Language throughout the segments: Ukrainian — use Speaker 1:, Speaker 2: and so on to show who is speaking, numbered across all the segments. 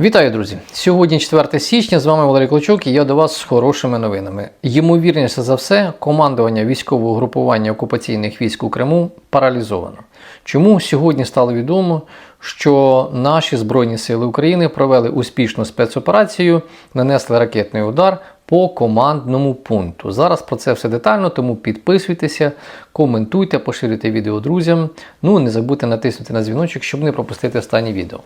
Speaker 1: Вітаю, друзі! Сьогодні 4 січня. З вами Валерій Клочок і я до вас з хорошими новинами. Ймовірніше за все, командування військового групування окупаційних військ у Криму паралізовано. Чому сьогодні стало відомо, що наші Збройні Сили України провели успішну спецоперацію, нанесли ракетний удар по командному пункту. Зараз про це все детально, тому підписуйтеся, коментуйте, поширюйте відео друзям. Ну не забудьте натиснути на дзвіночок, щоб не пропустити останнє відео.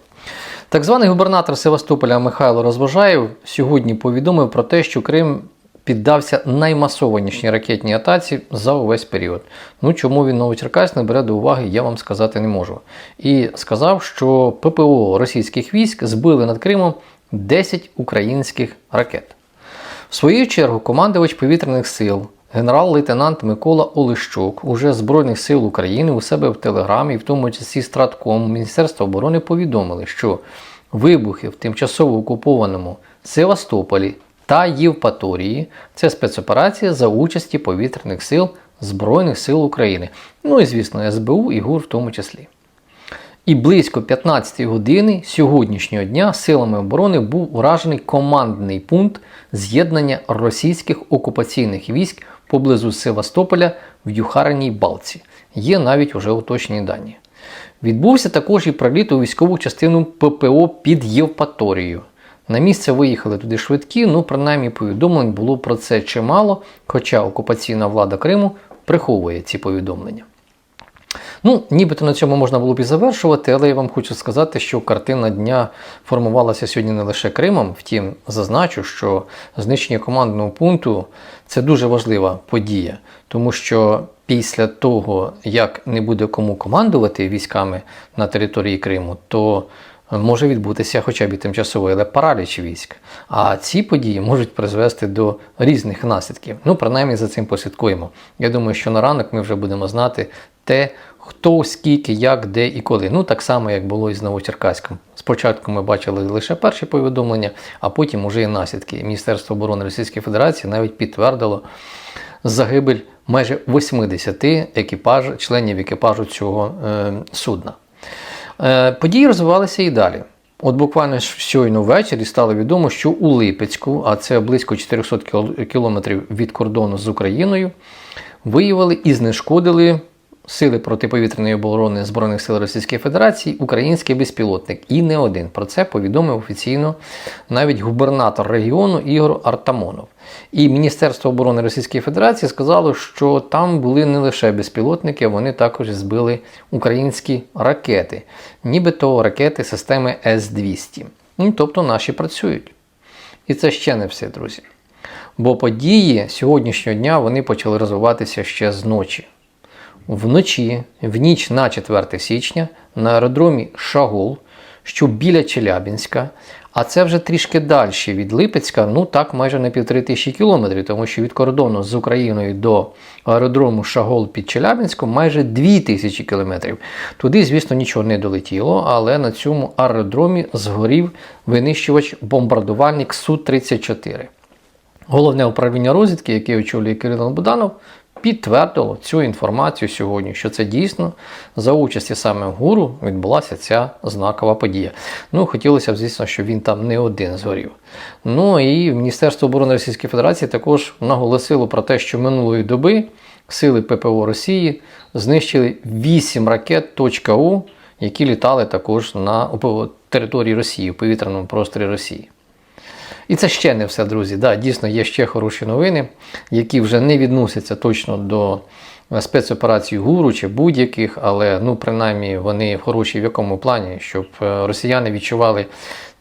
Speaker 1: Так званий губернатор Севастополя Михайло Розважаєв сьогодні повідомив про те, що Крим піддався наймасованішній ракетній атаці за увесь період. Ну чому він Новочеркас не бере до уваги, я вам сказати не можу. І сказав, що ППО російських військ збили над Кримом 10 українських ракет. В свою чергу командувач повітряних сил генерал-лейтенант Микола Олещук уже Збройних сил України у себе в Телеграмі, в тому числі Стратком Міністерства оборони повідомили, що вибухи в тимчасово окупованому Севастополі та Євпаторії це спецоперація за участі повітряних сил Збройних сил України. Ну і звісно, СБУ і ГУР в тому числі. І близько 15 години сьогоднішнього дня силами оборони був уражений командний пункт з'єднання російських окупаційних військ поблизу Севастополя в Юхариній Балці. Є навіть уже уточнені дані. Відбувся також і приліт у військову частину ППО під Євпаторією. На місце виїхали туди швидкі, ну принаймні повідомлень було про це чимало, хоча окупаційна влада Криму приховує ці повідомлення. Ну, нібито на цьому можна було б і завершувати, але я вам хочу сказати, що картина дня формувалася сьогодні не лише Кримом. Втім, зазначу, що знищення командного пункту це дуже важлива подія, тому що після того, як не буде кому командувати військами на території Криму, то може відбутися хоча б і тимчасовий, але параліч військ. А ці події можуть призвести до різних наслідків. Ну, принаймні за цим послідкуємо. Я думаю, що на ранок ми вже будемо знати те, хто, скільки, як, де і коли. Ну, так само, як було і з Новочеркаськом. Спочатку ми бачили лише перші повідомлення, а потім уже і наслідки. Міністерство оборони Російської Федерації навіть підтвердило загибель майже 80 екіпаж, членів екіпажу цього е, судна. Е, події розвивалися і далі. От буквально щойно ввечері стало відомо, що у Липецьку, а це близько 400 кілометрів від кордону з Україною, виявили і знешкодили Сили протиповітряної оборони Збройних сил Російської Федерації український безпілотник. І не один. Про це повідомив офіційно навіть губернатор регіону Ігор Артамонов. І Міністерство оборони Російської Федерації сказало, що там були не лише безпілотники, вони також збили українські ракети, нібито ракети системи С-200. Ну, Тобто наші працюють. І це ще не все, друзі. Бо події сьогоднішнього дня вони почали розвиватися ще з ночі. Вночі, в ніч на 4 січня, на аеродромі Шагул, що біля Челябінська, а це вже трішки далі від Липецька, ну так майже на півтори тисячі кілометрів, тому що від кордону з Україною до аеродрому Шагол під Челябінськом майже 2 тисячі кілометрів. Туди, звісно, нічого не долетіло, але на цьому аеродромі згорів винищувач бомбардувальник Су-34. Головне управління розвідки, яке очолює Кирило Буданов, підтвердило цю інформацію сьогодні, що це дійсно за участі саме гуру відбулася ця знакова подія. Ну, хотілося б, звісно, щоб він там не один згорів. Ну і Міністерство оборони Російської Федерації також наголосило про те, що минулої доби сили ППО Росії знищили 8 ракет .У, які літали також на території Росії, у повітряному просторі Росії. І це ще не все, друзі. Да, Дійсно, є ще хороші новини, які вже не відносяться точно до спецоперацій ГУРу чи будь-яких, але ну, принаймні вони хороші в якому плані, щоб е, росіяни відчували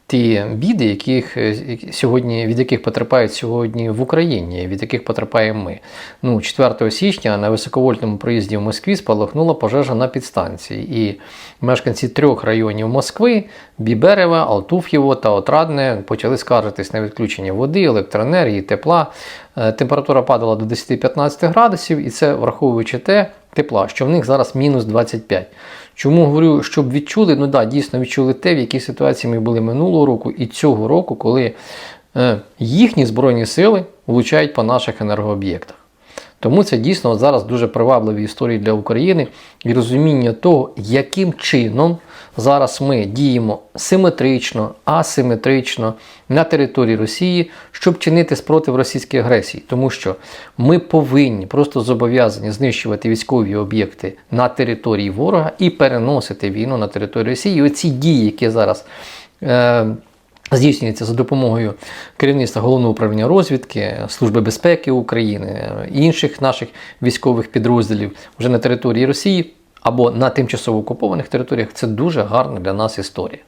Speaker 1: ті біди, яких е, сьогодні, від яких потерпають сьогодні в Україні, від яких потерпаємо ми. Ну, 4 січня на високовольтному проїзді в Москві спалахнула пожежа на підстанції. І мешканці трьох районів Москви Біберева, Алтуф'єво та Отрадне почали скаржитись на відключення води, електроенергії, тепла. Е, температура падала до 10-15 градусів, і це враховуючи те тепла, що в них зараз мінус 25. Чому говорю, щоб відчули? Ну да, дійсно відчули те, в якій ситуації ми були минулого року і цього року, коли е, їхні збройні сили влучають по наших енергооб'єктах. Тому це дійсно зараз дуже привабливі історії для України і розуміння того, яким чином зараз ми діємо симетрично, асиметрично на території Росії, щоб чинити спротив російській агресії. Тому що ми повинні просто зобов'язані знищувати військові об'єкти на території ворога і переносити війну на територію Росії. І оці дії, які зараз. Е- Здійснюється за допомогою керівництва головного управління розвідки, Служби безпеки України, інших наших військових підрозділів вже на території Росії або на тимчасово окупованих територіях. Це дуже гарна для нас історія.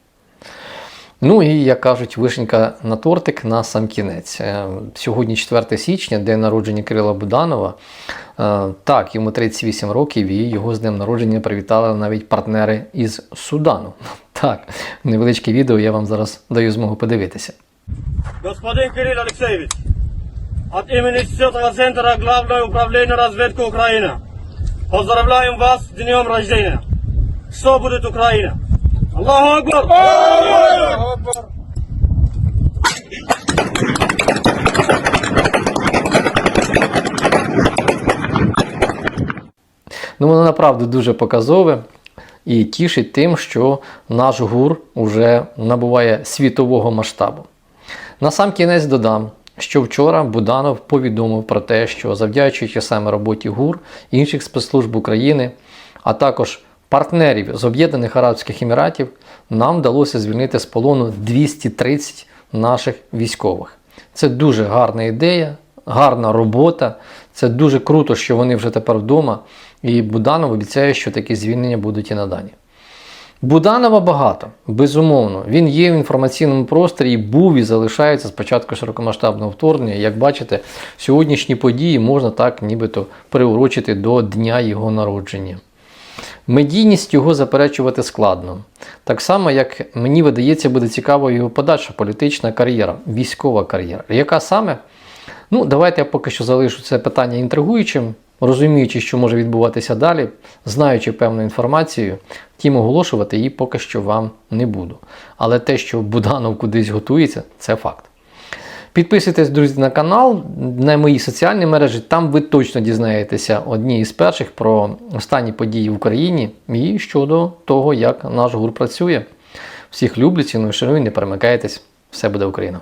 Speaker 1: Ну і як кажуть, вишенька на тортик на сам кінець. Е, Сьогодні 4 січня, день народження Кирила Буданова. Е, Так, йому 38 років, і його з днем народження привітали навіть партнери із Судану. Так, невеличке відео я вам зараз даю змогу подивитися.
Speaker 2: Господин Кирилл Алексеевич, от имени Сетого центра Главного управления разведки Украины, поздравляем вас с днем рождения. Все будет Украина. Аллаху Акбар!
Speaker 1: Ну, воно направду дуже показове і тішить тим, що наш гур уже набуває світового масштабу. На сам кінець додам, що вчора Буданов повідомив про те, що завдячуючи саме роботі ГУР, інших спецслужб України, а також партнерів з Об'єднаних Арабських Еміратів, нам вдалося звільнити з полону 230 наших військових. Це дуже гарна ідея, гарна робота. Це дуже круто, що вони вже тепер вдома. І Буданов обіцяє, що такі звільнення будуть і надані. Буданова багато, безумовно. Він є в інформаційному просторі і був і залишається з початку широкомасштабного вторгнення. Як бачите, сьогоднішні події можна так нібито приурочити до дня його народження. Медійність його заперечувати складно. Так само, як мені видається, буде цікава його подальша політична кар'єра, військова кар'єра. Яка саме? Ну, давайте я поки що залишу це питання інтригуючим, розуміючи, що може відбуватися далі, знаючи певну інформацію, втім оголошувати її поки що вам не буду. Але те, що Буданов кудись готується, це факт. Підписуйтесь, друзі, на канал, на мої соціальні мережі. Там ви точно дізнаєтеся одні із перших про останні події в Україні і щодо того, як наш гур працює. Всіх люблю, ціную, шаную, не перемикайтесь. Все буде Україна!